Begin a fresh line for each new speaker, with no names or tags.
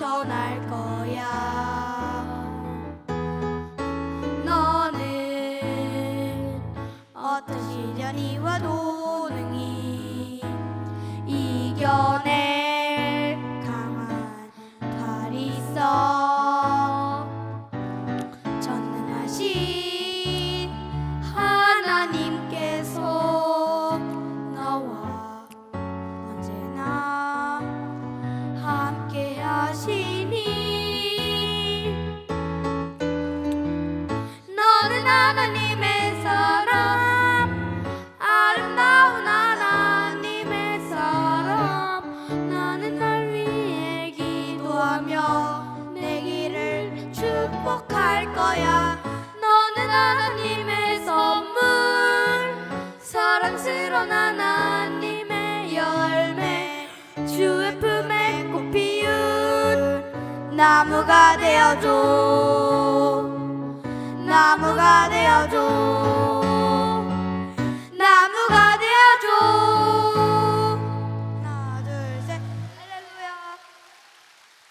넘쳐날 거야. 너는 어떤 시련이 와도 축복할 거야. 너는 하나님의 선물. 사랑스러운 하나님의 열매. 주의 품에 꽃 피운 나무가 되어줘. 나무가 되어줘.